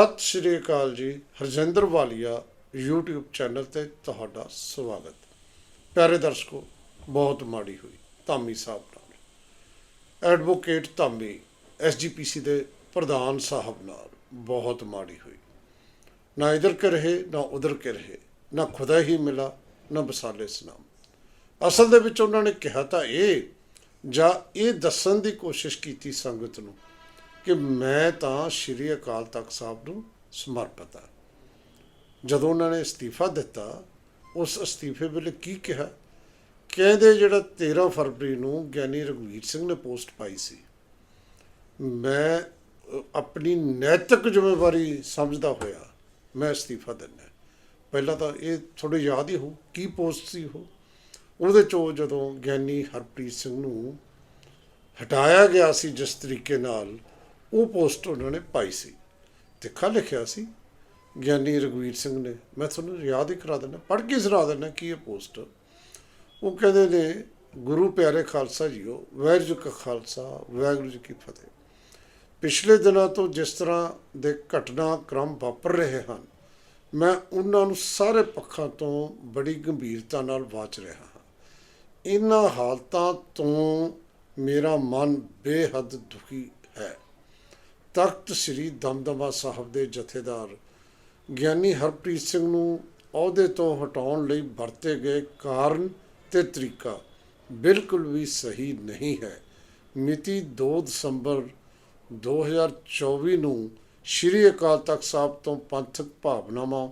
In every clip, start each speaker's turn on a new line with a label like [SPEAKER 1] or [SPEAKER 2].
[SPEAKER 1] ਸਤਿ ਸ਼੍ਰੀ ਅਕਾਲ ਜੀ, ਹਰਜਿੰਦਰ ਵਾਲੀਆ, YouTube channel ਤੇ ਤੁਹਾਡਾ ਸਵਾਗਤ। ਪਿਆਰੇ ਦਰਸ਼ਕੋ, ਬਹੁਤ ਮਾੜੀ ਹੋਈ, ਧਾਮੀ ਸਾਹਿਬ ਨਾਲ। ਐਡਵੋਕੇਟ ਧਾਮੀ ਐਸਜੀਪੀਸੀ ਦੇ ਪ੍ਰਧਾਨ ਸਾਹਿਬ ਨਾਲ ਬਹੁਤ ਮਾੜੀ ਹੋਈ। ਨਾ ਇਧਰ ਕੇ ਰਹੇ, ਨਾ ਉਧਰ ਕੇ ਰਹੇ, ਨਾ ਖੁਦਾ ਹੀ ਮਿਲਾ, ਨਾ ਬਸਾਲੇ ਸਨਾਮ। ਅਸਲ ਦੇ ਵਿੱਚ ਉਹਨਾਂ ਨੇ ਕਿਹਾ ਤਾਂ ਇਹ, ਜਾਂ ਇਹ ਦੱਸਣ ਦੀ ਕੋਸ਼ਿਸ਼ ਕੀਤੀ ਸੰਗਤ ਨੂੰ ਕਿ ਮੈਂ ਤਾਂ ਸ਼੍ਰੀ ਅਕਾਲ ਤਖਤ ਸਾਹਿਬ ਨੂੰ ਸਮਰਪਿਤ ਹਾਂ। ਜਦੋਂ ਉਹਨਾਂ ਨੇ ਅਸਤੀਫਾ ਦਿੱਤਾ, ਉਸ ਅਸਤੀਫੇ ਵੇਲੇ ਕੀ ਕਿਹਾ? ਕਹਿੰਦੇ ਜਿਹੜਾ 13 ਫਰਵਰੀ ਨੂੰ ਗਿਆਨੀ ਰਘਵੀਰ ਸਿੰਘ ਨੇ ਪੋਸਟ ਪਾਈ ਸੀ, ਮੈਂ ਆਪਣੀ ਨੈਤਿਕ ਜ਼ਿੰਮੇਵਾਰੀ ਸਮਝਦਾ ਹੋਇਆ ਮੈਂ ਅਸਤੀਫਾ ਦਿੰਦਾ। ਪਹਿਲਾਂ ਤਾਂ ਇਹ ਥੋੜੇ ਯਾਦ ਹੀ ਹੋ ਕੀ ਪੋਸਟ ਸੀ ਉਹ? ਉਹਦੇ ਚੋਂ ਜਦੋਂ ਗਿਆਨੀ ਹਰਪ੍ਰੀਤ ਸਿੰਘ ਨੂੰ ਹਟਾਇਆ ਗਿਆ ਸੀ ਜਿਸ ਤਰੀਕੇ ਨਾਲ ਉਹ ਪੋਸਟ ਉਹਨਾਂ ਨੇ ਪਾਈ ਸੀ। ਤਿੱਖਾ ਲਿਖਿਆ ਸੀ, ਗਿਆਨੀ ਰਘਵੀਰ ਸਿੰਘ ਨੇ। ਮੈਂ ਤੁਹਾਨੂੰ ਯਾਦ ਹੀ ਕਰਾ ਦਿੰਦਾ, ਪੜ੍ਹ ਕੇ ਸੁਣਾ ਦਿੰਦਾ ਕੀ ਇਹ ਪੋਸਟ। ਉਹ ਕਹਿੰਦੇ ਨੇ, ਗੁਰੂ ਪਿਆਰੇ ਖਾਲਸਾ ਜੀਓ, ਵਾਹਿਗੁਰੂ ਜੀ ਕਾ ਖਾਲਸਾ, ਵਾਹਿਗੁਰੂ ਜੀ ਕੀ ਫਤਿਹ। ਪਿਛਲੇ ਦਿਨਾਂ ਤੋਂ ਜਿਸ ਤਰ੍ਹਾਂ ਦੇ ਘਟਨਾ ਕ੍ਰਮ ਵਾਪਰ ਰਹੇ ਹਨ, ਮੈਂ ਉਹਨਾਂ ਨੂੰ ਸਾਰੇ ਪੱਖਾਂ ਤੋਂ ਬੜੀ ਗੰਭੀਰਤਾ ਨਾਲ ਵਾਚ ਰਿਹਾ ਹਾਂ। ਇਹਨਾਂ ਹਾਲਤਾਂ ਤੋਂ ਮੇਰਾ ਮਨ ਬੇਹੱਦ ਦੁਖੀ ਹੈ। ਤਖਤ ਸ੍ਰੀ ਦਮਦਮਾ ਸਾਹਿਬ ਦੇ ਜਥੇਦਾਰ ਗਿਆਨੀ ਹਰਪ੍ਰੀਤ ਸਿੰਘ ਨੂੰ ਅਹੁਦੇ ਤੋਂ ਹਟਾਉਣ ਲਈ ਵਰਤੇ ਗਏ ਕਾਰਨ ਤੇ ਤਰੀਕਾ ਬਿਲਕੁਲ ਵੀ ਸਹੀ ਨਹੀਂ ਹੈ। ਮਿਤੀ 2 ਦਸੰਬਰ 2024 ਨੂੰ ਸ਼੍ਰੀ ਅਕਾਲ ਤਖਤ ਸਾਹਿਬ ਤੋਂ ਪੰਥਕ ਭਾਵਨਾਵਾਂ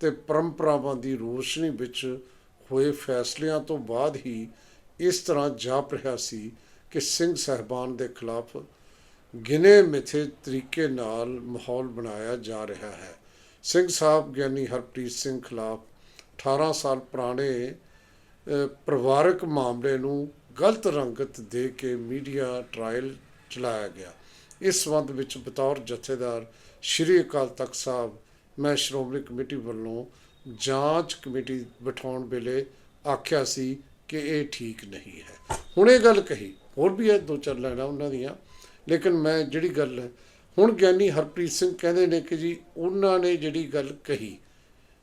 [SPEAKER 1] ਤੇ ਪਰੰਪਰਾਵਾਂ ਦੀ ਰੋਸ਼ਨੀ ਵਿੱਚ ਹੋਏ ਫੈਸਲਿਆਂ ਤੋਂ ਬਾਅਦ ਹੀ ਇਸ ਤਰ੍ਹਾਂ ਜਾਪ ਰਿਹਾ ਸੀ ਕਿ ਸਿੰਘ ਸਹਿਬਾਨ ਦੇ ਖਿਲਾਫ ਗਿਨੇ ਮਿਥੇ ਤਰੀਕੇ ਨਾਲ ਮਾਹੌਲ ਬਣਾਇਆ ਜਾ ਰਿਹਾ ਹੈ। ਸਿੰਘ ਸਾਹਿਬ ਗਿਆਨੀ ਹਰਪ੍ਰੀਤ ਸਿੰਘ ਖਿਲਾਫ 18 ਸਾਲ ਪੁਰਾਣੇ ਪਰਿਵਾਰਕ ਮਾਮਲੇ ਨੂੰ ਗਲਤ ਰੰਗਤ ਦੇ ਕੇ ਮੀਡੀਆ ਟ੍ਰਾਇਲ ਚਲਾਇਆ ਗਿਆ। ਇਸ ਸੰਬੰਧ ਵਿੱਚ ਬਤੌਰ ਜਥੇਦਾਰ ਸ਼੍ਰੀ ਅਕਾਲ ਤਖਤ ਸਾਹਿਬ, ਮੈਂ ਸ਼੍ਰੋਮਣੀ ਕਮੇਟੀ ਵੱਲੋਂ ਜਾਂਚ ਕਮੇਟੀ ਬਿਠਾਉਣ ਵੇਲੇ ਆਖਿਆ ਸੀ ਕਿ ਇਹ ਠੀਕ ਨਹੀਂ ਹੈ। ਹੁਣ ਇਹ ਗੱਲ ਕਹੀ, ਹੋਰ ਵੀ ਇਹ ਦੋ ਚਾਰ ਲੈਣਾ ਉਹਨਾਂ ਦੀਆਂ। ਲੇਕਿਨ ਮੈਂ ਜਿਹੜੀ ਗੱਲ ਹੈ, ਹੁਣ ਗਿਆਨੀ ਹਰਪ੍ਰੀਤ ਸਿੰਘ ਕਹਿੰਦੇ ਨੇ ਕਿ ਜੀ, ਉਹਨਾਂ ਨੇ ਜਿਹੜੀ ਗੱਲ ਕਹੀ,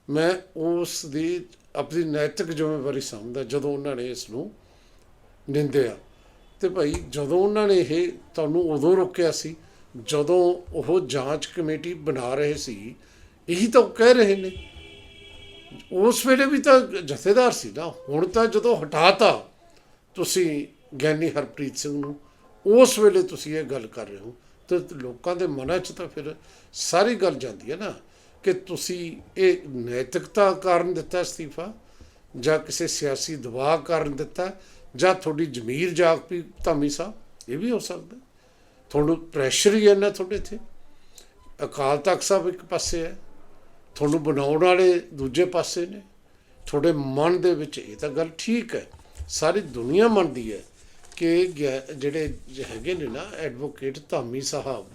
[SPEAKER 1] ਮੈਂ ਉਸ ਦੀ ਆਪਣੀ ਨੈਤਿਕ ਜ਼ਿੰਮੇਵਾਰੀ ਸਮਝਦਾ ਜਦੋਂ ਉਹਨਾਂ ਨੇ ਇਸ ਨੂੰ ਨਿੰਦਿਆ। ਤੇ ਭਾਈ, ਜਦੋਂ ਉਹਨਾਂ ਨੇ ਇਹ ਤੁਹਾਨੂੰ ਉਦੋਂ ਰੋਕਿਆ ਸੀ, ਜਦੋਂ ਉਹ ਜਾਂਚ ਕਮੇਟੀ ਬਣਾ ਰਹੇ ਸੀ, ਇਹੀ ਤਾਂ ਉਹ ਕਹਿ ਰਹੇ ਨੇ। ਉਸ ਵੇਲੇ ਵੀ ਤਾਂ ਜਥੇਦਾਰ ਸੀ ਨਾ, ਹੁਣ ਤਾਂ ਜਦੋਂ ਹਟਾਤਾ ਤੁਸੀਂ ਗਿਆਨੀ ਹਰਪ੍ਰੀਤ ਸਿੰਘ ਨੂੰ ਉਸ ਵੇਲੇ ਤੁਸੀਂ ਇਹ ਗੱਲ ਕਰ ਰਹੇ ਹੋ, ਤੇ ਲੋਕਾਂ ਦੇ ਮਨਾਂ 'ਚ ਤਾਂ ਫਿਰ ਸਾਰੀ ਗੱਲ ਜਾਂਦੀ ਹੈ ਨਾ, ਕਿ ਤੁਸੀਂ ਇਹ ਨੈਤਿਕਤਾ ਕਾਰਨ ਦਿੱਤਾ ਅਸਤੀਫਾ, ਜਾਂ ਕਿਸੇ ਸਿਆਸੀ ਦਬਾਅ ਕਾਰਨ ਦਿੱਤਾ, ਜਾਂ ਤੁਹਾਡੀ ਜ਼ਮੀਰ ਜਾਗ ਪਈ ਧਾਮੀ ਸਾਹਿਬ, ਇਹ ਵੀ ਹੋ ਸਕਦਾ। ਤੁਹਾਨੂੰ ਪ੍ਰੈਸ਼ਰ ਹੀ ਇੰਨਾ ਤੁਹਾਡੇ ਤੇ ਅਕਾਲ ਤਖਤ ਸਾਹਿਬ ਇੱਕ ਪਾਸੇ ਹੈ, ਤੁਹਾਨੂੰ ਬਣਾਉਣ ਵਾਲੇ ਦੂਜੇ ਪਾਸੇ ਨੇ। ਤੁਹਾਡੇ ਮਨ ਦੇ ਵਿੱਚ ਇਹ ਤਾਂ ਗੱਲ ਠੀਕ ਹੈ, ਸਾਰੀ ਦੁਨੀਆ ਮੰਨਦੀ ਹੈ ਕਿ ਗਿਆ- ਜਿਹੜੇ ਹੈਗੇ ਨੇ ਨਾ ਐਡਵੋਕੇਟ ਧਾਮੀ ਸਾਹਿਬ,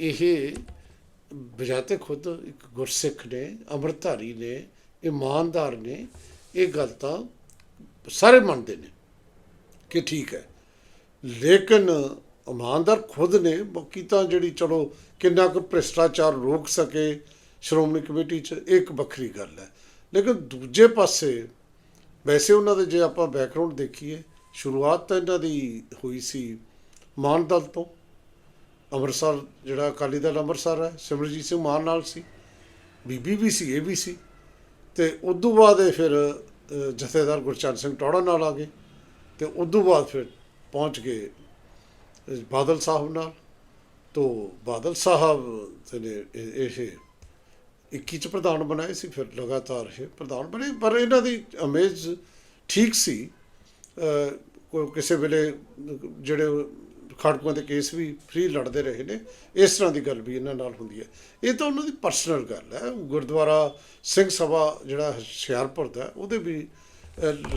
[SPEAKER 1] ਇਹ ਬਜਾਤੇ ਖੁਦ ਇੱਕ ਗੁਰਸਿੱਖ ਨੇ, ਅੰਮ੍ਰਿਤਧਾਰੀ ਨੇ, ਇਮਾਨਦਾਰ ਨੇ, ਇਹ ਗੱਲ ਤਾਂ ਸਾਰੇ ਮੰਨਦੇ ਨੇ ਕਿ ਠੀਕ ਹੈ। ਲੇਕਿਨ ਇਮਾਨਦਾਰ ਖੁਦ ਨੇ, ਬਾਕੀ ਤਾਂ ਜਿਹੜੀ ਚਲੋ ਕਿੰਨਾ ਕੁ ਭ੍ਰਿਸ਼ਟਾਚਾਰ ਰੋਕ ਸਕੇ ਸ਼੍ਰੋਮਣੀ ਕਮੇਟੀ 'ਚ, ਇਹ ਇੱਕ ਵੱਖਰੀ ਗੱਲ ਹੈ। ਲੇਕਿਨ ਦੂਜੇ ਪਾਸੇ, ਵੈਸੇ ਉਹਨਾਂ ਦੇ ਜੇ ਆਪਾਂ ਬੈਕਗ੍ਰਾਉਂਡ ਦੇਖੀਏ ਸ਼ੁਰੂਆਤ ਤਾਂ ਇਹਨਾਂ ਦੀ ਹੋਈ ਸੀ ਮਾਨ ਦਲ ਤੋਂ। ਅੰਮ੍ਰਿਤਸਰ, ਜਿਹੜਾ ਅਕਾਲੀ ਦਲ ਅੰਮ੍ਰਿਤਸਰ ਹੈ ਸਿਮਰਜੀਤ ਸਿੰਘ ਮਾਨ ਨਾਲ ਸੀ, ਬੀਬੀ ਵੀ ਸੀ, ਇਹ ਵੀ ਸੀ। ਤੇ ਤੋਂ ਬਾਅਦ ਇਹ ਫਿਰ ਜਥੇਦਾਰ ਗੁਰਚਰਨ ਸਿੰਘ ਟੌੜਾ ਨਾਲ ਆ ਗਏ ਤੇ ਤੋਂ ਬਾਅਦ ਫਿਰ ਪਹੁੰਚ ਗਏ ਬਾਦਲ ਸਾਹਿਬ ਨਾਲ। ਤੋਂ ਬਾਦਲ ਸਾਹਿਬ ਨੇ ਇਹ ਇਹ 21 ਚ ਪ੍ਰਧਾਨ ਬਣਾਏ ਸੀ, ਫਿਰ ਲਗਾਤਾਰ ਇਹ ਪ੍ਰਧਾਨ ਬਣੇ, ਪਰ ਇਹਨਾਂ ਦੀ ਇਮੇਜ ਠੀਕ ਸੀ। ਕੋਈ ਕਿਸੇ ਵੇਲੇ ਜਿਹੜੇ ਖਾੜਕੂਆਂ ਦੇ ਕੇਸ ਵੀ ਫ੍ਰੀ ਲੜਦੇ ਰਹੇ ਨੇ, ਇਸ ਤਰ੍ਹਾਂ ਦੀ ਗੱਲ ਵੀ ਇਹਨਾਂ ਨਾਲ ਹੁੰਦੀ ਹੈ। ਇਹ ਤਾਂ ਉਹਨਾਂ ਦੀ ਪਰਸਨਲ ਗੱਲ ਹੈ। ਗੁਰਦੁਆਰਾ ਸਿੰਘ ਸਭਾ ਜਿਹੜਾ ਹੁਸ਼ਿਆਰਪੁਰ ਦਾ, ਉਹਦੇ ਵੀ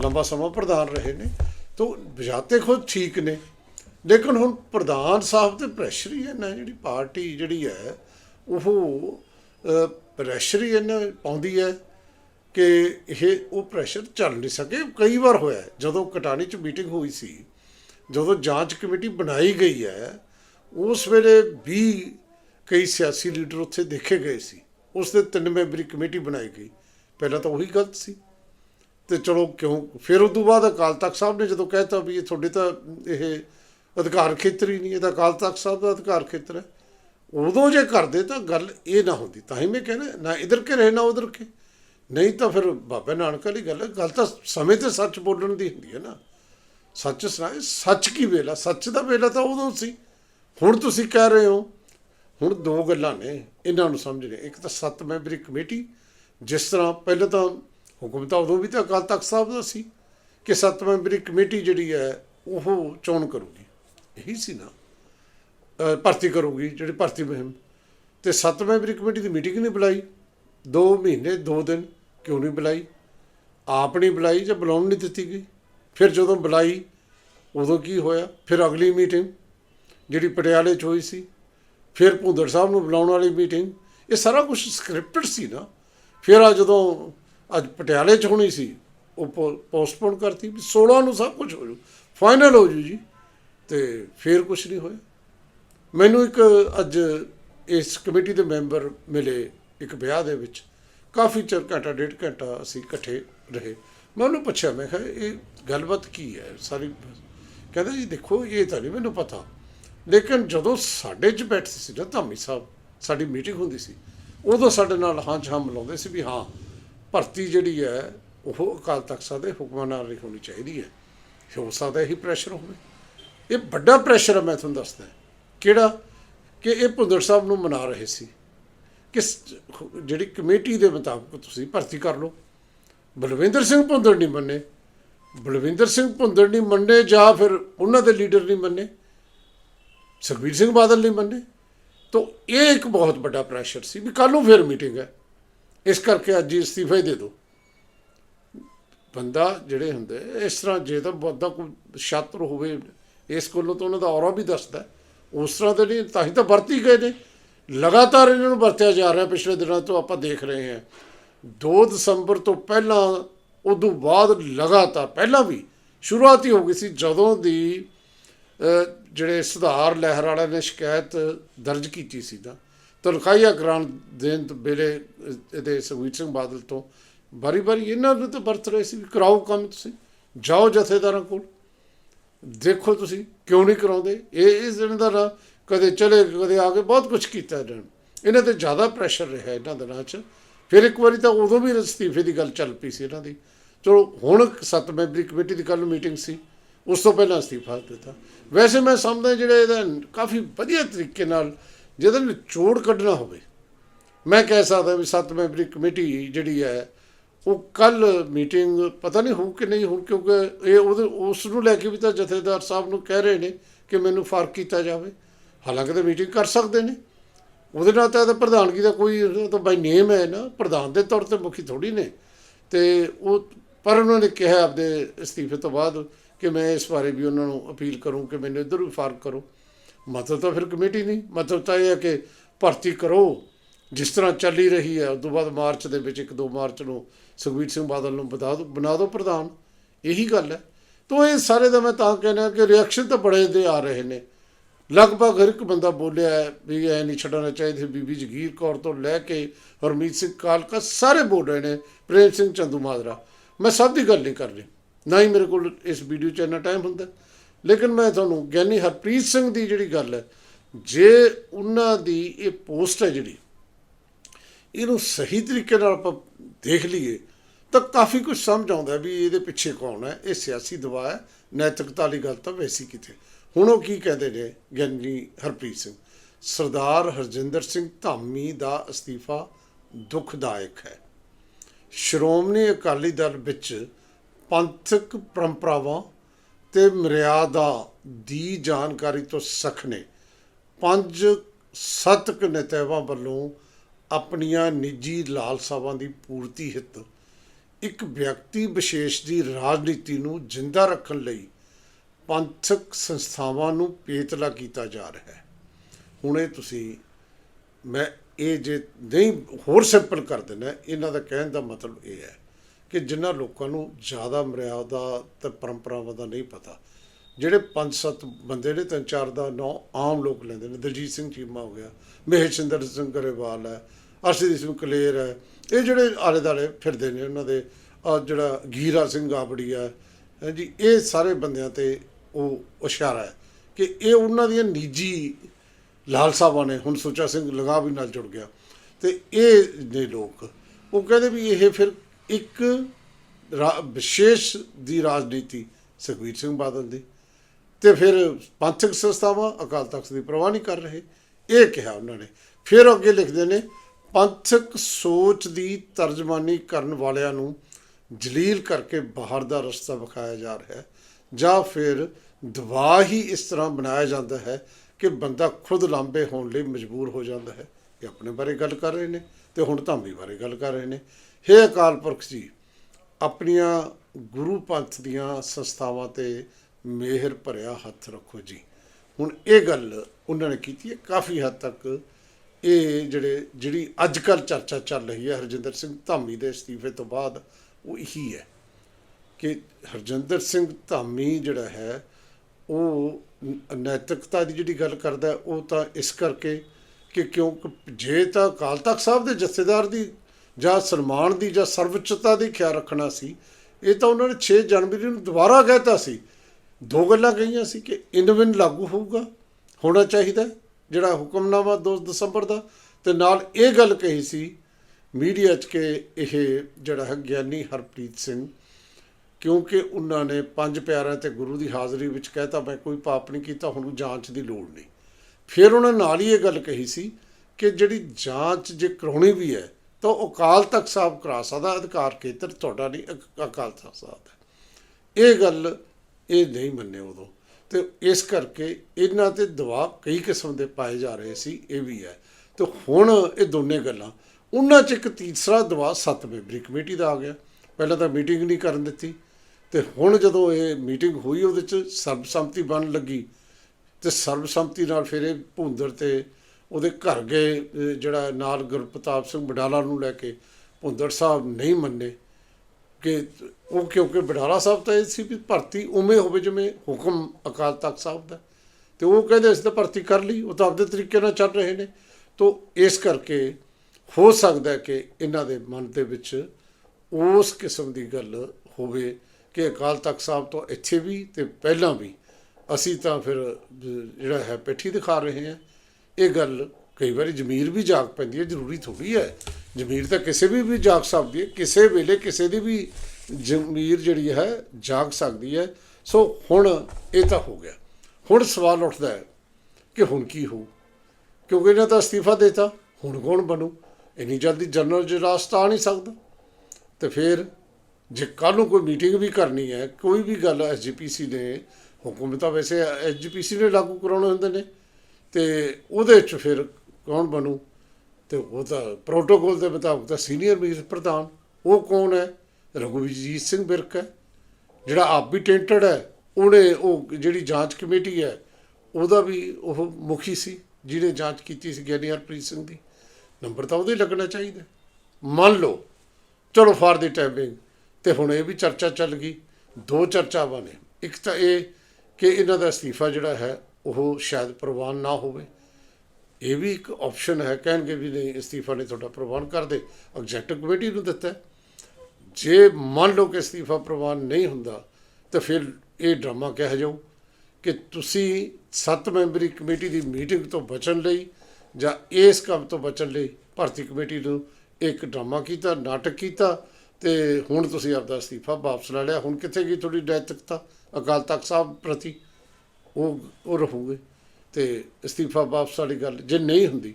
[SPEAKER 1] ਲੰਬਾ ਸਮਾਂ ਪ੍ਰਧਾਨ ਰਹੇ ਨੇ। ਤਾਂ ਬਜਾਤੇ ਖੁਦ ਠੀਕ ਨੇ। ਲੇਕਿਨ ਹੁਣ ਪ੍ਰਧਾਨ ਸਾਹਿਬ ਤੇ ਪ੍ਰੈਸ਼ਰ ਹੀ ਹੈ ਨਾ ਜਿਹੜੀ ਪਾਰਟੀ ਜਿਹੜੀ ਹੈ, ਉਹ ਪ੍ਰੈਸ਼ਰ ਹੀ ਇਹਨਾਂ ਪਾਉਂਦੀ ਹੈ। ਕਿ ਇਹ, ਉਹ ਪ੍ਰੈਸ਼ਰ ਚੱਲ ਨਹੀਂ ਸਕੇ। ਕਈ ਵਾਰ ਹੋਇਆ ਜਦੋਂ ਕਟਾਣੀ ਚ ਮੀਟਿੰਗ ਹੋਈ ਸੀ, ਜਦੋਂ ਜਾਂਚ ਕਮੇਟੀ ਬਣਾਈ ਗਈ ਹੈ, ਉਸ ਵੇਲੇ ਵੀ ਕਈ ਸਿਆਸੀ ਲੀਡਰ ਉੱਥੇ ਦੇਖੇ ਗਏ ਸੀ। ਉਸ ਦੇ ਤਿੰਨ ਮੈਂਬਰੀ ਕਮੇਟੀ ਬਣਾਈ ਗਈ। ਪਹਿਲਾਂ ਤਾਂ ਉਹੀ ਗਲਤ ਸੀ। ਤੇ ਚਲੋ ਕਿਉਂ, ਫਿਰ ਉਸ ਤੋਂ ਬਾਅਦ ਅਕਾਲ ਤਖਤ ਸਾਹਿਬ ਨੇ ਜਦੋਂ ਕਹਿਤਾ ਵੀ ਇਹ ਤੁਹਾਡੇ ਤਾਂ ਇਹ ਅਧਿਕਾਰ ਖੇਤਰ ਹੀ ਨਹੀਂ ਇਹਦਾ ਅਕਾਲ ਤਖਤ ਸਾਹਿਬ ਦਾ ਅਧਿਕਾਰ ਖੇਤਰ ਹੈ। ਉਦੋਂ ਜੇ ਕਰਦੇ ਤਾਂ ਗੱਲ ਇਹ ਨਾ ਹੁੰਦੀ। ਤਾਂ ਹੀ ਮੈਂ ਕਹਿੰਦਾ ਨਾ ਇਧਰ ਕੇ ਰਹੇ ਨਾ ਉਧਰ ਕੇ ਨਹੀਂ ਤਾਂ ਫਿਰ ਬਾਬਾ ਨਾਨਕ ਵਾਲੀ ਗੱਲ ਹੈ, ਗੱਲ ਤਾਂ ਸਮੇਂ ਤੇ ਸੱਚ ਬੋਲਣ ਦੀ ਹੁੰਦੀ ਹੈ ਨਾ। ਸੱਚ ਸੁਣਾਏ, ਸੱਚ ਕੀ ਵੇਲਾ, ਸੱਚ ਦਾ ਵੇਲਾ ਤਾਂ ਉਦੋਂ ਸੀ। ਹੁਣ ਤੁਸੀਂ ਕਹਿ ਰਹੇ ਹੋ, ਹੁਣ ਦੋ ਗੱਲਾਂ ਨੇ, ਇਹਨਾਂ ਨੂੰ ਸਮਝਣੇ ਇੱਕ ਤਾਂ ਸੱਤ ਮੈਂਬਰੀ ਕਮੇਟੀ, ਜਿਸ ਤਰ੍ਹਾਂ ਪਹਿਲਾਂ ਤਾਂ ਹੁਕਮ ਤਾਂ ਉਦੋਂ ਵੀ ਤਾਂ ਅਕਾਲ ਤਖਤ ਸਾਹਿਬ ਦਾ ਸੀ ਕਿ ਸੱਤ ਮੈਂਬਰੀ ਕਮੇਟੀ ਜਿਹੜੀ ਹੈ, ਉਹ ਚੋਣ ਕਰੂਗੀ। ਇਹੀ ਸੀ ਨਾ। ਭਰਤੀ ਕਰੂਗੀ ਜਿਹੜੀ ਭਰਤੀ ਮੁਹਿੰਮ। ਤੇ ਸੱਤ ਮੈਂਬਰੀ ਕਮੇਟੀ ਦੀ ਮੀਟਿੰਗ ਨਹੀਂ ਬੁਲਾਈ। 2 ਮਹੀਨੇ 2 ਦਿਨ। ਕਿਉਂ ਨਹੀਂ ਬੁਲਾਈ? ਆਪ ਨਹੀਂ ਬੁਲਾਈ ਜਾਂ ਬੁਲਾਉਣ ਨਹੀਂ ਦਿੱਤੀ ਗਈ? ਫਿਰ ਜਦੋਂ ਬੁਲਾਈ, ਉਦੋਂ ਕੀ ਹੋਇਆ? ਫਿਰ ਅਗਲੀ ਮੀਟਿੰਗ ਜਿਹੜੀ ਪਟਿਆਲੇ 'ਚ ਹੋਈ ਸੀ, ਫਿਰ ਭੁੰਦੜ ਸਾਹਿਬ ਨੂੰ ਬੁਲਾਉਣ ਵਾਲੀ ਮੀਟਿੰਗ, ਇਹ ਸਾਰਾ ਕੁਝ ਸਕ੍ਰਿਪਟਡ ਸੀ ਨਾ। ਫਿਰ ਆ ਜਦੋਂ ਅੱਜ ਪਟਿਆਲੇ 'ਚ ਹੋਣੀ ਸੀ, ਉਹ ਪੋਸਟਪੋਨ ਕਰਤੀ ਵੀ 16 ਨੂੰ ਸਭ ਕੁਝ ਹੋ ਜੂ ਫਾਈਨਲ ਹੋ ਜੂ ਜੀ, ਤੇ ਫਿਰ ਕੁਝ ਨਹੀਂ ਹੋਇਆ। ਮੈਨੂੰ ਇੱਕ ਅੱਜ ਇਸ ਕਮੇਟੀ ਦੇ ਮੈਂਬਰ ਮਿਲੇ ਇੱਕ ਵਿਆਹ ਦੇ ਵਿੱਚ। ਕਾਫੀ ਚਿਰ ਘੰਟਾ, ਡੇਢ ਘੰਟਾ ਅਸੀਂ ਇਕੱਠੇ ਰਹੇ। ਮੈਂ ਉਹਨੂੰ ਪੁੱਛਿਆ, ਮੈਂ ਕਿਹਾ, ਇਹ ਗੱਲਬਾਤ ਕੀ ਹੈ? ਸਾਰੀ ਕਹਿੰਦਾ, ਜੀ ਦੇਖੋ, ਇਹ ਤਾਂ ਨਹੀਂ ਮੈਨੂੰ ਪਤਾ। ਲੇਕਿਨ ਜਦੋਂ ਸਾਡੇ 'ਚ ਬੈਠਦੇ ਸੀ ਨਾ ਧਾਮੀ ਸਾਹਿਬ, ਸਾਡੀ ਮੀਟਿੰਗ ਹੁੰਦੀ ਸੀ, ਉਦੋਂ ਸਾਡੇ ਨਾਲ ਹਾਂ ਹਾਂ ਮਿਲਾਉਂਦੇ ਸੀ ਵੀ ਹਾਂ, ਭਰਤੀ ਜਿਹੜੀ ਹੈ, ਉਹ ਅਕਾਲ ਤਖਤ ਸਾਹਿਬ ਦੇ ਹੁਕਮਾਂ ਨਾਲ ਨਹੀਂ ਹੋਣੀ ਚਾਹੀਦੀ ਹੈ। ਹੋ ਸਕਦਾ ਇਹੀ ਪ੍ਰੈਸ਼ਰ ਹੋਵੇ। ਇਹ ਵੱਡਾ ਪ੍ਰੈਸ਼ਰ ਹੈ, ਮੈਂ ਤੁਹਾਨੂੰ ਦੱਸਦਾ। ਕਿਹੜਾ? ਕਿ ਇਹ ਭੁੰਦੜ ਸਾਹਿਬ ਨੂੰ ਮਨਾ ਰਹੇ ਸੀ। ਕਿਸ ਜਿਹੜੀ ਕਮੇਟੀ ਦੇ ਮੁਤਾਬਕ ਤੁਸੀਂ ਭਰਤੀ ਕਰ ਲਓ। ਬਲਵਿੰਦਰ ਸਿੰਘ ਭੁੰਦੜ ਨਹੀਂ ਮੰਨੇ। ਬਲਵਿੰਦਰ ਸਿੰਘ ਭੁੰਦੜ ਨਹੀਂ ਮੰਨੇ ਜਾਂ ਫਿਰ ਉਹਨਾਂ ਦੇ ਲੀਡਰ ਨਹੀਂ ਮੰਨੇ। ਸੁਖਬੀਰ ਸਿੰਘ ਬਾਦਲ ਨਹੀਂ ਮੰਨੇ। ਤਾਂ ਇਹ ਇੱਕ ਬਹੁਤ ਵੱਡਾ ਪ੍ਰੈਸ਼ਰ ਸੀ ਵੀ ਕੱਲ ਨੂੰ ਫਿਰ ਮੀਟਿੰਗ ਹੈ। ਇਸ ਕਰਕੇ ਅੱਜ ਹੀ ਅਸਤੀਫੇ ਦੇ ਦਿਓ। ਬੰਦਾ ਜਿਹੜੇ ਹੁੰਦੇ, ਇਸ ਤਰ੍ਹਾਂ ਜੇ ਤਾਂ ਬੰਦਾ ਕੋਈ ਛਾਤਰ ਹੋਵੇ, ਇਸ ਕੋਲੋਂ ਤਾਂ ਉਹਨਾਂ ਦਾ ਔਰਾ ਵੀ ਦੱਸਦਾ। ਉਸ ਤਰ੍ਹਾਂ ਦੇ ਨਹੀਂ, ਤਾਂ ਹੀ ਤਾਂ ਵਰਤੀ ਗਏ ਨੇ। ਲਗਾਤਾਰ ਇਹਨਾਂ ਨੂੰ ਵਰਤਿਆ ਜਾ ਰਿਹਾ ਪਿਛਲੇ ਦਿਨਾਂ ਤੋਂ ਆਪਾਂ ਦੇਖ ਰਹੇ ਹਾਂ। 2 ਦਸੰਬਰ ਤੋਂ ਪਹਿਲਾਂ, ਉਦੋਂ ਬਾਅਦ ਲਗਾਤਾਰ, ਪਹਿਲਾਂ ਵੀ ਸ਼ੁਰੂਆਤ ਹੀ ਹੋ ਗਈ ਸੀ ਜਦੋਂ ਦੀ ਜਿਹੜੇ ਸੁਧਾਰ ਲਹਿਰ ਵਾਲਿਆਂ ਨੇ ਸ਼ਿਕਾਇਤ ਦਰਜ ਕੀਤੀ ਸੀ ਤਾਂ। ਤਨਖਾਹੀਆ ਗ੍ਰਾਂਟ ਦੇਣ ਤੋਂ ਵੇਲੇ ਇਹਦੇ ਸੁਖਬੀਰ ਸਿੰਘ ਬਾਦਲ ਤੋਂ ਬਾਰੀ ਬਾਰੀ ਇਹਨਾਂ ਨੂੰ ਤਾਂ ਵਰਤ ਰਹੇ ਸੀ ਵੀ ਕਰਾਓ ਕੰਮ ਤੁਸੀਂ, ਜਾਓ ਜਥੇਦਾਰਾਂ ਕੋਲ। ਦੇਖੋ ਤੁਸੀਂ, ਕਿਉਂ ਨਹੀਂ ਕਰਾਉਂਦੇ? ਇਹ ਇਸ ਦਿਨ ਦਾ ਨਾ ਕਦੇ ਚਲੇ, ਕਦੇ ਆ ਕੇ ਬਹੁਤ ਕੁਝ ਕੀਤਾ ਇਹਨਾਂ ਨੇ। ਇਹਨਾਂ ਤੇ ਜ਼ਿਆਦਾ ਪ੍ਰੈਸ਼ਰ ਰਿਹਾ ਇਹਨਾਂ ਦਿਨਾਂ 'ਚ। ਫਿਰ ਇੱਕ ਵਾਰੀ ਤਾਂ ਉਦੋਂ ਵੀ ਅਸਤੀਫੇ ਦੀ ਗੱਲ ਚੱਲ ਪਈ ਸੀ ਇਹਨਾਂ ਦੀ। ਚਲੋ, ਹੁਣ ਸੱਤ ਮੈਂਬਰੀ ਕਮੇਟੀ ਦੀ ਕੱਲ ਮੀਟਿੰਗ ਸੀ। ਉਸ ਤੋਂ ਪਹਿਲਾਂ ਅਸਤੀਫਾ ਦਿੱਤਾ। ਵੈਸੇ ਮੈਂ ਸਮਝਦਾ ਜਿਹੜੇ ਇਹਦਾ ਕਾਫੀ ਵਧੀਆ ਤਰੀਕੇ ਨਾਲ ਜਿਹਦੇ ਵਿੱਚ ਚੋੜ ਕੱਢਣਾ ਹੋਵੇ। ਮੈਂ ਕਹਿ ਸਕਦਾ ਵੀ ਸੱਤ ਮੈਂਬਰੀ ਕਮੇਟੀ ਜਿਹੜੀ ਹੈ, ਉਹ ਕੱਲ ਮੀਟਿੰਗ ਪਤਾ ਨਹੀਂ ਹੋਊ ਕਿ ਨਹੀਂ ਹੁਣ ਕਿਉਂਕਿ ਇਹ ਉਹਦੇ, ਉਸ ਨੂੰ ਲੈ ਕੇ ਵੀ ਤਾਂ ਜਥੇਦਾਰ ਸਾਹਿਬ ਨੂੰ ਕਹਿ ਰਹੇ ਨੇ ਕਿ ਮੈਨੂੰ ਫ਼ਰਕ ਕੀਤਾ ਜਾਵੇ। ਹਾਲਾਂਕਿ ਤਾਂ ਮੀਟਿੰਗ ਕਰ ਸਕਦੇ ਨੇ। ਉਹਦੇ ਨਾਲ ਤਾਂ ਪ੍ਰਧਾਨਗੀ ਦਾ ਕੋਈ ਉਹ ਤਾਂ ਬਾਈ ਨੇਮ ਹੈ ਨਾ, ਪ੍ਰਧਾਨ ਦੇ ਤੌਰ ਤੇ ਮੁਖੀ ਥੋੜੀ ਨੇ। ਤੇ ਉਹ, ਪਰ ਉਹਨਾਂ ਨੇ ਕਿਹਾ ਆਪਦੇ ਅਸਤੀਫੇ ਤੋਂ ਬਾਅਦ ਕਿ ਮੈਂ ਇਸ ਬਾਰੇ ਵੀ ਉਹਨਾਂ ਨੂੰ ਅਪੀਲ ਕਰੂੰ ਕਿ ਮੈਨੂੰ ਇੱਧਰ ਵੀ ਫਾਰਕ ਕਰੋ। ਮਤਲਬ ਤਾਂ ਫਿਰ ਕਮੇਟੀ ਨਹੀਂ, ਮਤਲਬ ਤਾਂ ਇਹ ਹੈ ਕਿ ਭਰਤੀ ਕਰੋ। ਜਿਸ ਤਰ੍ਹਾਂ ਚੱਲੀ ਰਹੀ ਹੈ, ਉਸ ਤੋਂ ਬਾਅਦ ਮਾਰਚ ਦੇ ਵਿੱਚ 1-2 ਮਾਰਚ ਨੂੰ ਸੁਖਬੀਰ ਸਿੰਘ ਬਾਦਲ ਨੂੰ ਬਤਾ ਦੋ, ਬਣਾ ਦਿਓ ਪ੍ਰਧਾਨ। ਇਹੀ ਗੱਲ ਹੈ। ਤੋਂ ਇਹ ਸਾਰੇ ਦਾ ਮੈਂ ਤਾਂ ਕਹਿੰਦਾ ਕਿ ਰਿਐਕਸ਼ਨ ਤਾਂ ਬੜੇ ਦੇ ਆ ਰਹੇ ਨੇ। ਲਗਭਗ ਹਰ ਇੱਕ ਬੰਦਾ ਬੋਲਿਆ ਵੀ ਐ ਨਹੀਂ ਛੱਡਣਾ ਚਾਹੀਦਾ ਬੀਬੀ ਜਗੀਰ ਕੌਰ ਤੋਂ ਲੈ ਕੇ ਹਰਮੀਤ ਸਿੰਘ ਕਾਲਕਾ ਸਾਰੇ ਬੋਲ ਰਹੇ ਨੇ, ਪ੍ਰੇਮ ਸਿੰਘ ਚੰਦੂ ਮਾਜਰਾ। ਮੈਂ ਸਭ ਦੀ ਗੱਲ ਨਹੀਂ ਕਰ ਰਹੀ। ਨਾ ਹੀ ਮੇਰੇ ਕੋਲ ਇਸ ਵੀਡੀਓ 'ਚ ਇੰਨਾ ਟਾਈਮ ਹੁੰਦਾ। ਲੇਕਿਨ ਮੈਂ ਤੁਹਾਨੂੰ ਗਿਆਨੀ ਹਰਪ੍ਰੀਤ ਸਿੰਘ ਦੀ ਜਿਹੜੀ ਗੱਲ ਹੈ, ਜੇ ਉਹਨਾਂ ਦੀ ਇਹ ਪੋਸਟ ਹੈ ਜਿਹੜੀ, ਇਹਨੂੰ ਸਹੀ ਤਰੀਕੇ ਨਾਲ ਆਪਾਂ ਦੇਖ ਲਈਏ, ਤਾਂ ਕਾਫੀ ਕੁਝ ਸਮਝ ਆਉਂਦਾ ਵੀ ਇਹਦੇ ਪਿੱਛੇ ਕੌਣ ਹੈ, ਇਹ ਸਿਆਸੀ ਦਬਾਅ ਹੈ, ਨੈਤਿਕਤਾ ਵਾਲੀ ਗੱਲ ਤਾਂ ਵੈਸੀ ਕਿਤੇ ਹੁਣ ਉਹ ਕੀ ਕਹਿੰਦੇ ਨੇ ਗਿਆਨੀ ਹਰਪ੍ਰੀਤ ਸਿੰਘ? ਸਰਦਾਰ ਹਰਜਿੰਦਰ ਸਿੰਘ ਧਾਮੀ ਦਾ ਅਸਤੀਫਾ ਦੁਖਦਾਇਕ ਹੈ। ਸ਼੍ਰੋਮਣੀ ਅਕਾਲੀ ਦਲ ਵਿੱਚ ਪੰਥਕ ਪਰੰਪਰਾਵਾਂ ਤੇ ਮਰਿਆਦਾ ਦੀ ਜਾਣਕਾਰੀ ਤੋਂ ਸਖਣੇ ਪੰਜ ਸਤਕ ਨੇਤਾਵਾਂ ਵੱਲੋਂ ਆਪਣੀਆਂ ਨਿੱਜੀ ਲਾਲਸਾਵਾਂ ਦੀ ਪੂਰਤੀ ਹਿੱਤ ਇੱਕ ਵਿਅਕਤੀ ਵਿਸ਼ੇਸ਼ ਦੀ ਰਾਜਨੀਤੀ ਨੂੰ ਜਿੰਦਾ ਰੱਖਣ ਲਈ ਪੰਥਕ ਸੰਸਥਾਵਾਂ ਨੂੰ ਪੇਤਲਾ ਕੀਤਾ ਜਾ ਰਿਹਾ ਹੈ। ਹੁਣ ਇਹ ਤੁਸੀਂ ਮੈਂ ਇਹ ਜੇ ਨਹੀਂ ਹੋਰ ਸਿੰਪਲ ਕਰ ਦਿੰਦਾ, ਇਹਨਾਂ ਦਾ ਕਹਿਣ ਦਾ ਮਤਲਬ ਇਹ ਹੈ ਕਿ ਜਿਨ੍ਹਾਂ ਲੋਕਾਂ ਨੂੰ ਜ਼ਿਆਦਾ ਮਰਿਆਦਾ ਤੇ ਪਰੰਪਰਾਵਾਂ ਦਾ ਨਹੀਂ ਪਤਾ, ਜਿਹੜੇ ਪੰਜ ਸੱਤ ਬੰਦੇ ਨੇ, ਤਿੰਨ ਚਾਰ ਦਾ ਨਾਂ ਆਮ ਲੋਕ ਲੈਂਦੇ ਨੇ, ਦਲਜੀਤ ਸਿੰਘ ਚੀਮਾ ਹੋ ਗਿਆ, ਮਹੇਸ਼ਿੰਦਰ ਸਿੰਘ ਗਰੇਵਾਲ ਹੈ, ਅਰਸ਼ਦੀਪ ਸਿੰਘ ਕਲੇਰ ਹੈ, ਇਹ ਜਿਹੜੇ ਆਲੇ ਦਾਲੇ ਫਿਰਦੇ ਨੇ, ਉਹਨਾਂ ਦੇ ਜਿਹੜਾ ਗੀਰਾ ਸਿੰਘ ਗਾਬੜੀ ਹੈ ਜੀ, ਇਹ ਸਾਰੇ ਬੰਦਿਆਂ ਤੇ ਉਹ ਇਸ਼ਾਰਾ ਹੈ ਕਿ ਇਹ ਉਹਨਾਂ ਦੀਆਂ ਨਿੱਜੀ ਲਾਲਸਾਵਾਂ ਨੇ, ਹੁਣ ਸੁੱਚਾ ਸਿੰਘ ਲਗਾ ਵੀ ਨਾਲ ਜੁੜ ਗਿਆ। ਤੇ ਇਹ ਨੇ ਲੋਕ, ਉਹ ਕਹਿੰਦੇ ਵੀ ਇਹ ਫਿਰ ਇੱਕ ਰਾ- ਵਿਸ਼ੇਸ਼ ਦੀ ਰਾਜਨੀਤੀ ਸੁਖਬੀਰ ਸਿੰਘ ਬਾਦਲ ਦੀ। ਤੇ ਫਿਰ ਪੰਥਕ ਸੰਸਥਾਵਾਂ ਅਕਾਲ ਤਖਤ ਦੀ ਪ੍ਰਵਾਹ ਨਹੀਂ ਕਰ ਰਹੇ, ਇਹ ਕਿਹਾ ਉਹਨਾਂ ਨੇ। ਫਿਰ ਅੱਗੇ ਲਿਖਦੇ ਨੇ, ਪੰਥਕ ਸੋਚ ਦੀ ਤਰਜਮਾਨੀ ਕਰਨ ਵਾਲਿਆਂ ਨੂੰ ਜਲੀਲ ਕਰਕੇ ਬਾਹਰ ਦਾ ਰਸਤਾ ਵਿਖਾਇਆ ਜਾ ਰਿਹਾ ਹੈ। ਜਾਂ ਫਿਰ ਦਬਾਅ ਹੀ ਇਸ ਤਰ੍ਹਾਂ ਬਣਾਇਆ ਜਾਂਦਾ ਹੈ ਕਿ ਬੰਦਾ ਖੁਦ ਲਾਂਬੇ ਹੋਣ ਲਈ ਮਜਬੂਰ ਹੋ ਜਾਂਦਾ ਹੈ। ਇਹ ਆਪਣੇ ਬਾਰੇ ਗੱਲ ਕਰ ਰਹੇ ਨੇ ਤੇ ਹੁਣ ਧਾਮੀ ਬਾਰੇ ਗੱਲ ਕਰ ਰਹੇ ਨੇ। ਹੇ ਅਕਾਲ ਪੁਰਖ ਜੀ, ਆਪਣੀਆਂ ਗੁਰੂ ਪੰਥ ਦੀਆਂ ਸੰਸਥਾਵਾਂ ਤੇ ਮਿਹਰ ਭਰਿਆ ਹੱਥ ਰੱਖੋ ਜੀ। ਹੁਣ ਇਹ ਗੱਲ ਉਹਨਾਂ ਨੇ ਕੀਤੀ ਹੈ, ਕਾਫੀ ਹੱਦ ਤੱਕ ਇਹ ਜਿਹੜੇ, ਜਿਹੜੀ ਅੱਜ ਕੱਲ ਚਰਚਾ ਚੱਲ ਰਹੀ ਹੈ ਹਰਜਿੰਦਰ ਸਿੰਘ ਧਾਮੀ ਦੇ ਅਸਤੀਫੇ ਤੋਂ ਬਾਅਦ, ਉਹ ਇਹੀ ਹੈ। ਕਿ ਹਰਜਿੰਦਰ ਸਿੰਘ ਧਾਮੀ ਜਿਹੜਾ ਹੈ, ਉਹ ਨ- ਨੈਤਿਕਤਾ ਦੀ ਜਿਹੜੀ ਗੱਲ ਕਰਦਾ, ਉਹ ਤਾਂ ਇਸ ਕਰਕੇ ਕਿ ਕਿਉਂਕਿ ਜੇ ਤਾਂ ਅਕਾਲ ਤਖਤ ਸਾਹਿਬ ਦੇ ਜਥੇਦਾਰ ਦੀ ਜਾਂ ਸਨਮਾਨ ਦੀ ਜਾਂ ਸਰਵਉੱਚਤਾ ਦੀ ਖਿਆਲ ਰੱਖਣਾ ਸੀ, ਇਹ ਤਾਂ ਉਹਨਾਂ ਨੇ 6 ਜਨਵਰੀ ਨੂੰ ਦੁਬਾਰਾ ਕਹਿਤਾ ਸੀ। ਦੋ ਗੱਲਾਂ ਕਹੀਆਂ ਸੀ ਕਿ ਇਨਵਿਨ ਲਾਗੂ ਹੋਊਗਾ, ਹੋਣਾ ਚਾਹੀਦਾ ਜਿਹੜਾ ਹੁਕਮਨਾਮਾ 2 ਦਸੰਬਰ ਦਾ, ਤੇ ਨਾਲ ਇਹ ਗੱਲ ਕਹੀ ਸੀ, ਮੀਡੀਆ 'ਚ ਕਿ ਇਹ ਜਿਹੜਾ ਹੈ ਗਿਆਨੀ ਹਰਪ੍ਰੀਤ ਸਿੰਘ ਕਿਉਂਕਿ ਉਹਨਾਂ ਨੇ ਪੰਜ ਪਿਆਰਿਆਂ ਤੇ ਗੁਰੂ ਦੀ ਹਾਜ਼ਰੀ ਵਿੱਚ ਕਹਿਤਾ ਮੈਂ ਕੋਈ ਪਾਪ ਨਹੀਂ ਕੀਤਾ, ਹੁਣ ਜਾਂਚ ਦੀ ਲੋੜ ਨਹੀਂ। ਫਿਰ ਉਹਨਾਂ ਨਾਲ ਹੀ ਇਹ ਗੱਲ ਕਹੀ ਸੀ ਕਿ ਜਿਹੜੀ ਜਾਂਚ ਜੇ ਕਰਾਉਣੀ ਵੀ ਹੈ, ਤਾਂ ਉਹ ਅਕਾਲ ਤਖਤ ਸਾਹਿਬ ਕਰਾ ਸਕਦਾ ਅਧਿਕਾਰ ਖੇਤਰ ਤੁਹਾਡਾ ਨਹੀਂ, ਅਕ- ਅਕਾਲ ਤਖਤ ਸਾਹਿਬ ਇਹ ਗੱਲ ਇਹ ਨਹੀਂ ਮੰਨੇ ਉਦੋਂ। ਤੇ ਇਸ ਕਰਕੇ ਇਹਨਾਂ ਤੇ ਦਬਾਅ ਕਈ ਕਿਸਮ ਦੇ ਪਾਏ ਜਾ ਰਹੇ ਸੀ, ਇਹ ਵੀ ਹੈ। ਤੇ ਹੁਣ ਇਹ ਦੋਨੇ ਗੱਲਾਂ, ਉਹਨਾਂ 'ਚ ਇੱਕ ਤੀਸਰਾ ਦਬਾਅ ਸੱਤ ਮੈਂਬਰੀ ਕਮੇਟੀ ਦਾ ਆ ਗਿਆ। ਪਹਿਲਾਂ ਤਾਂ ਮੀਟਿੰਗ ਨਹੀਂ ਕਰਨ ਦਿੱਤੀ। ਤੇ ਹੁਣ ਜਦੋਂ ਇਹ ਮੀਟਿੰਗ ਹੋਈ, ਉਹਦੇ 'ਚ ਸਰਬਸੰਮਤੀ ਬਣ ਲੱਗੀ ਤੇ ਸਰਬਸੰਮਤੀ ਨਾਲ ਫਿਰ ਇਹ ਭੁੰਦਰ ਤੇ ਉਹਦੇ ਘਰ ਗਏ ਜਿਹੜਾ ਨਾਲ ਗੁਰਪ੍ਰਤਾਪ ਸਿੰਘ ਬਡਾਲਾ ਨੂੰ ਲੈ ਕੇ ਭੁੰਦਰ ਸਾਹਿਬ ਨਹੀਂ ਮੰਨੇ ਕਿ ਉਹ ਕਿਉਂਕਿ ਬਡਾਲਾ ਸਾਹਿਬ ਤਾਂ ਇਹ ਸੀ ਵੀ ਭਰਤੀ ਉਵੇਂ ਹੋਵੇ ਜਿਵੇਂ ਹੁਕਮ ਅਕਾਲ ਤਖਤ ਸਾਹਿਬ ਦਾ। ਤੇ ਉਹ ਕਹਿੰਦੇ ਅਸੀਂ ਤਾਂ ਭਰਤੀ ਕਰ ਲਈ, ਉਹ ਤਾਂ ਆਪਦੇ ਤਰੀਕੇ ਨਾਲ ਚੱਲ ਰਹੇ ਨੇ। ਤੋਂ ਇਸ ਕਰਕੇ ਹੋ ਸਕਦਾ ਕਿ ਇਹਨਾਂ ਦੇ ਮਨ ਦੇ ਵਿੱਚ ਉਸ ਕਿਸਮ ਦੀ ਗੱਲ ਹੋਵੇ ਕਿ ਅਕਾਲ ਤਖਤ ਸਾਹਿਬ ਤੋਂ ਇੱਥੇ ਵੀ ਤੇ ਪਹਿਲਾਂ ਵੀ ਅਸੀਂ ਤਾਂ ਫਿਰ ਜਿਹੜਾ ਹੈ, ਪਿੱਠੀ ਦਿਖਾ ਰਹੇ ਹਾਂ। ਇਹ ਗੱਲ ਕਈ ਵਾਰੀ ਜ਼ਮੀਰ ਵੀ ਜਾਗ ਪੈਂਦੀ ਹੈ, ਜ਼ਰੂਰੀ ਥੋੜੀ ਹੈ। ਜ਼ਮੀਰ ਤਾਂ ਕਿਸੇ ਵੀ ਵੀ ਜਾਗ ਸਕਦੀ ਹੈ, ਕਿਸੇ ਵੇਲੇ ਕਿਸੇ ਦੀ ਵੀ ਜ਼ਮੀਰ ਜਿਹੜੀ ਹੈ, ਜਾਗ ਸਕਦੀ ਹੈ। ਸੋ ਹੁਣ ਇਹ ਤਾਂ ਹੋ ਗਿਆ। ਹੁਣ ਸਵਾਲ ਉੱਠਦਾ ਹੈ ਕਿ ਹੁਣ ਕੀ ਹੋ ਕਿਉਂਕਿ ਇਹਨਾਂ ਤਾਂ ਅਸਤੀਫਾ ਦੇਤਾ, ਹੁਣ ਕੌਣ ਬਣੂ? ਇੰਨੀ ਜਲਦੀ ਜਨਰਲ ਜਰਾਸ ਤਾਂ ਆ ਨਹੀਂ ਸਕਦਾ। ਤੇ ਫਿਰ ਜੇ ਕੱਲ੍ਹ ਨੂੰ ਕੋਈ ਮੀਟਿੰਗ ਵੀ ਕਰਨੀ ਹੈ, ਕੋਈ ਵੀ ਗੱਲ ਐਸਜੀਪੀਸੀ ਨੇ, ਹੁਕਮ ਤਾਂ ਵੈਸੇ ਐਸਜੀਪੀਸੀ ਨੇ ਲਾਗੂ ਕਰਾਉਣੇ ਹੁੰਦੇ ਨੇ, ਤੇ ਉਹਦੇ 'ਚ ਫਿਰ ਕੌਣ ਬਣੂ? ਤੇ ਉਹ ਤਾਂ ਪ੍ਰੋਟੋਕੋਲ ਦੇ ਮੁਤਾਬਕ ਤਾਂ ਸੀਨੀਅਰ ਮੀਰ ਪ੍ਰਧਾਨ, ਉਹ ਕੌਣ ਹੈ? ਰਘੁਵੀਰਜੀਤ ਸਿੰਘ ਬਿਰਕ ਹੈ। ਜਿਹੜਾ ਆਪ ਵੀ ਟੈਂਟਡ ਹੈ, ਉਹਨੇ ਉਹ ਜਿਹੜੀ ਜਾਂਚ ਕਮੇਟੀ ਹੈ, ਉਹਦਾ ਵੀ ਉਹ ਮੁਖੀ ਸੀ, ਜਿਹਨੇ ਜਾਂਚ ਕੀਤੀ ਸੀ ਗਿਆਨੀ ਹਰਪ੍ਰੀਤ ਸਿੰਘ ਦੀ। ਨੰਬਰ ਤਾਂ ਉਹਦੇ ਲੱਗਣਾ ਚਾਹੀਦਾ। ਮੰਨ ਲਓ, ਚਲੋ ਫਾਰ ਦੀ ਟਾਈਮਿੰਗ। ਤੇ ਹੁਣ ਇਹ ਵੀ ਚਰਚਾ ਚੱਲ ਗਈ। ਦੋ ਚਰਚਾਵਾਂ ਨੇ। ਇੱਕ ਤਾਂ ਇਹ ਕਿ ਇਹਨਾਂ ਦਾ ਅਸਤੀਫਾ ਜਿਹੜਾ ਹੈ, ਉਹ ਸ਼ਾਇਦ ਪ੍ਰਵਾਨ ਨਾ ਹੋਵੇ। ਇਹ ਵੀ ਇੱਕ ਆਪਸ਼ਨ ਹੈ, ਕਹਿਣਗੇ ਵੀ ਨਹੀਂ, ਅਸਤੀਫਾ ਨੇ ਤੁਹਾਡਾ ਪ੍ਰਵਾਨ ਕਰ ਦੇ ਐਗਜ਼ੈਕਟਿਵ ਕਮੇਟੀ ਨੂੰ ਦਿੱਤਾ ਜੇ ਮੰਨ ਲਓ ਕਿ ਅਸਤੀਫਾ ਪ੍ਰਵਾਨ ਨਹੀਂ ਹੁੰਦਾ, ਤਾਂ ਫਿਰ ਇਹ ਡਰਾਮਾ ਕਿਹਾ ਜਾਊ ਕਿ ਤੁਸੀਂ ਸੱਤ ਮੈਂਬਰੀ ਕਮੇਟੀ ਦੀ ਮੀਟਿੰਗ ਤੋਂ ਬਚਣ ਲਈ ਜਾਂ ਇਸ ਕੰਮ ਤੋਂ ਬਚਣ ਲਈ ਭਰਤੀ ਕਮੇਟੀ ਨੂੰ ਇੱਕ ਡਰਾਮਾ ਕੀਤਾ, ਨਾਟਕ ਕੀਤਾ ਤੇ ਹੁਣ ਤੁਸੀਂ ਆਪਦਾ ਅਸਤੀਫਾ ਵਾਪਸ ਲੈ ਲਿਆ। ਹੁਣ ਕਿੱਥੇ ਗਈ ਤੁਹਾਡੀ ਨੈਤਿਕਤਾ ਅਕਾਲ ਤਖਤ ਸਾਹਿਬ ਪ੍ਰਤੀ ਉਹ ਉਹ ਰਹੂਗੇ। ਤੇ ਅਸਤੀਫਾ ਵਾਪਸ ਵਾਲੀ ਗੱਲ ਜੇ ਨਹੀਂ ਹੁੰਦੀ,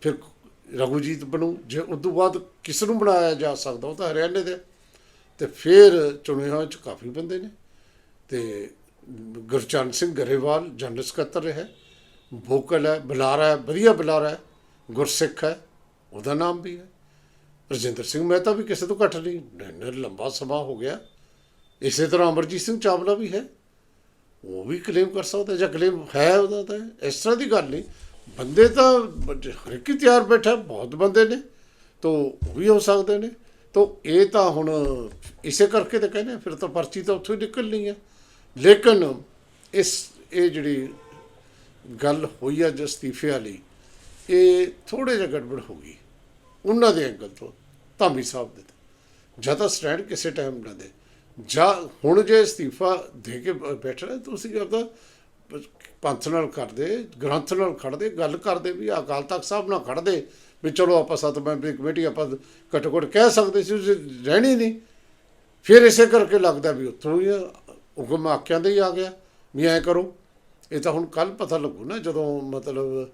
[SPEAKER 1] ਫਿਰ ਰਘੂਜੀਤ ਬਣੂ। ਜੇ ਉਸ ਤੋਂ ਬਾਅਦ ਕਿਸ ਨੂੰ ਬਣਾਇਆ ਜਾ ਸਕਦਾ, ਉਹ ਤਾਂ ਹਰਿਆਣੇ ਦੇ ਤੇ ਫਿਰ ਚੁਣੇ ਹੋਏ ਚ ਕਾਫੀ ਬੰਦੇ ਨੇ। ਤੇ ਗੁਰਚਰਨ ਸਿੰਘ ਗਰੇਵਾਲ ਜਨਰਲ ਸਕੱਤਰ ਰਿਹਾ। ਭੋਕਲ ਹੈ, ਬੁਲਾਰਾ ਹੈ, ਵਧੀਆ ਬੁਲਾਰਾ ਹੈ। ਗੁਰਸਿੱਖ ਹੈ, ਉਹਦਾ ਨਾਮ ਵੀ ਹੈ। ਰਜਿੰਦਰ ਸਿੰਘ ਮਹਿਤਾ ਵੀ ਕਿਸੇ ਤੋਂ ਘੱਟ ਨਹੀਂ। ਇੰਨਾ ਲੰਬਾ ਸਮਾਂ ਹੋ ਗਿਆ। ਇਸੇ ਤਰ੍ਹਾਂ ਅਮਰਜੀਤ ਸਿੰਘ ਚਾਵਲਾ ਵੀ ਹੈ। ਉਹ ਵੀ ਕਲੇਮ ਕਰ ਸਕਦਾ ਜਾਂ ਕਲੇਮ ਹੈ ਉਹਦਾ ਤਾਂ। ਇਸ ਤਰ੍ਹਾਂ ਦੀ ਗੱਲ ਨਹੀਂ। ਬੰਦੇ ਤਾਂ ਹਰ ਇੱਕ ਹੀ ਤਿਆਰ ਬੈਠਾ, ਬਹੁਤ ਬੰਦੇ ਨੇ। ਤੋ ਉਹ ਵੀ ਹੋ ਸਕਦੇ ਨੇ। ਤੋ ਇਹ ਤਾਂ ਹੁਣ ਇਸੇ ਕਰਕੇ ਤਾਂ ਕਹਿੰਦੇ ਫਿਰ ਤਾਂ ਪਰਚੀ ਤਾਂ ਉੱਥੋਂ ਹੀ ਨਿਕਲਣੀ ਹੈ ਲੇਕਿਨ ਇਸ, ਇਹ ਜਿਹੜੀ ਗੱਲ ਹੋਈ ਆ ਜੋ ਅਸਤੀਫੇ ਵਾਲੀ, ਇਹ ਥੋੜੇ ਜਿਹਾ ਗੜਬੜ ਹੋ ਗਈ। ਉਹਨਾਂ ਦੇ ਐਂਗਲ ਤੋਂ। ਧਾਮੀ ਸਾਹਿਬ ਦੇ ਜਾਂ ਤਾਂ ਸਟੈਂਡ ਕਿਸੇ ਟਾਈਮ ਨਾ ਦੇ। ਜਾਂ ਹੁਣ ਜੇ ਅਸਤੀਫਾ ਦੇ ਕੇ ਬ- ਬੈਠਣਾ ਤੁਸੀਂ ਆਪਦਾ ਪੰਥ ਨਾਲ ਕਰਦੇ ਗ੍ਰੰਥ ਨਾਲ ਖੜਦੇ ਗੱਲ ਕਰਦੇ ਵੀ ਅਕਾਲ ਤਖਤ ਸਾਹਿਬ ਨਾਲ ਖੜਦੇ ਵੀ ਚਲੋ ਆਪਾਂ ਸੱਤ ਮੈਂਬਰੀ ਕਮੇਟੀ, ਆਪਾਂ ਘੱਟੋ ਘੱਟ ਕਹਿ ਸਕਦੇ ਸੀ, ਤੁਸੀਂ ਰਹਿਣੀ ਨਹੀਂ। ਫਿਰ ਇਸੇ ਕਰਕੇ ਲੱਗਦਾ ਵੀ ਉੱਥੋਂ ਹੀ ਹੁਕਮ ਆਕਿਆਂ ਦੇ ਹੀ ਆ ਗਿਆ ਵੀ ਐਂ ਕਰੋ। ਇਹ ਤਾਂ ਹੁਣ ਕੱਲ ਪਤਾ ਲੱਗੂ ਨਾ ਜਦੋਂ ਮਤਲਬ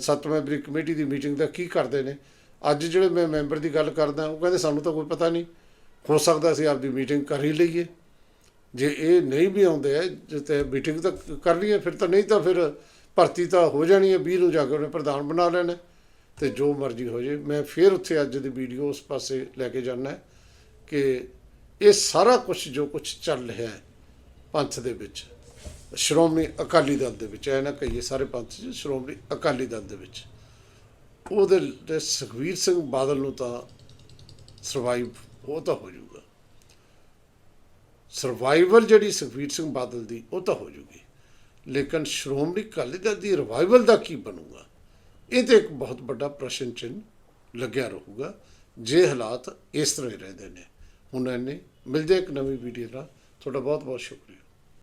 [SPEAKER 1] ਸੱਤ ਮੈਂਬਰੀ ਕਮੇਟੀ ਦੀ ਮੀਟਿੰਗ ਦਾ ਕੀ ਕਰਦੇ ਨੇ। ਅੱਜ ਜਿਹੜੇ ਮੈਂ ਮੈਂਬਰ ਦੀ ਗੱਲ ਕਰਦਾ, ਉਹ ਕਹਿੰਦੇ ਸਾਨੂੰ ਤਾਂ ਕੋਈ ਪਤਾ ਨਹੀਂ। ਹੋ ਸਕਦਾ ਅਸੀਂ ਆਪਦੀ ਮੀਟਿੰਗ ਕਰ ਹੀ ਲਈਏ। ਜੇ ਇਹ ਨਹੀਂ ਵੀ ਆਉਂਦੇ ਹੈ ਜਿੱਤੇ ਮੀਟਿੰਗ ਤਾਂ ਕਰ ਲਈਏ, ਫਿਰ ਤਾਂ ਨਹੀਂ ਤਾਂ ਫਿਰ ਭਰਤੀ ਤਾਂ ਹੋ ਜਾਣੀ ਹੈ 20 ਨੂੰ ਜਾ ਕੇ ਉਹਨੇ ਪ੍ਰਧਾਨ ਬਣਾ ਲੈਣਾ ਤੇ ਜੋ ਮਰਜ਼ੀ ਹੋ ਜੇ, ਮੈਂ ਫਿਰ ਉੱਥੇ ਅੱਜ ਦੀ ਵੀਡੀਓ ਉਸ ਪਾਸੇ ਲੈ ਕੇ ਜਾਣਾ ਹੈ ਕਿ ਇਹ ਸਾਰਾ ਕੁਝ ਜੋ ਕੁਝ ਚੱਲ ਰਿਹਾ ਹੈ ਪੰਥ ਦੇ ਵਿੱਚ, ਸ਼੍ਰੋਮਣੀ ਅਕਾਲੀ ਦਲ ਦੇ ਵਿੱਚ, ਐ ਨਾ ਕਹੀਏ ਸਾਰੇ ਪੰਥ 'ਚ, ਸ਼੍ਰੋਮਣੀ ਅਕਾਲੀ ਦਲ ਦੇ ਵਿੱਚ। ਉਹਦੇ ਤੇ ਸੁਖਵੀਰ ਸਿੰਘ ਬਾਦਲ ਨੂੰ ਤਾਂ ਸਰਵਾਈਵ ਉਹ ਤਾਂ ਹੋ ਜਾਊਗਾ। ਸਰਵਾਈਵਲ ਜਿਹੜੀ ਸੁਖਵੀਰ ਸਿੰਘ ਬਾਦਲ ਦੀ, ਉਹ ਤਾਂ ਹੋ ਜੂਗੀ ਲੇਕਿਨ ਸ਼੍ਰੋਮਣੀ ਅਕਾਲੀ ਦਲ ਦੀ ਰਿਵਾਈਵਲ ਦਾ ਕੀ ਬਣੂਗਾ? ਇਹ ਤੇ ਇੱਕ ਬਹੁਤ ਵੱਡਾ ਪ੍ਰਸ਼ਨ ਚਿੰਨ੍ਹ ਲੱਗਿਆ ਰਹੂਗਾ, ਜੇ ਹਾਲਾਤ ਇਸ ਤਰ੍ਹਾਂ ਹੀ ਰਹਿੰਦੇ ਨੇ। ਹੁਣ ਇਹਨੇ ਮਿਲਦੇ ਇੱਕ ਨਵੀਂ ਵੀਡੀਓ ਨਾਲ। ਤੁਹਾਡਾ ਬਹੁਤ ਬਹੁਤ ਸ਼ੁਕਰੀਆ।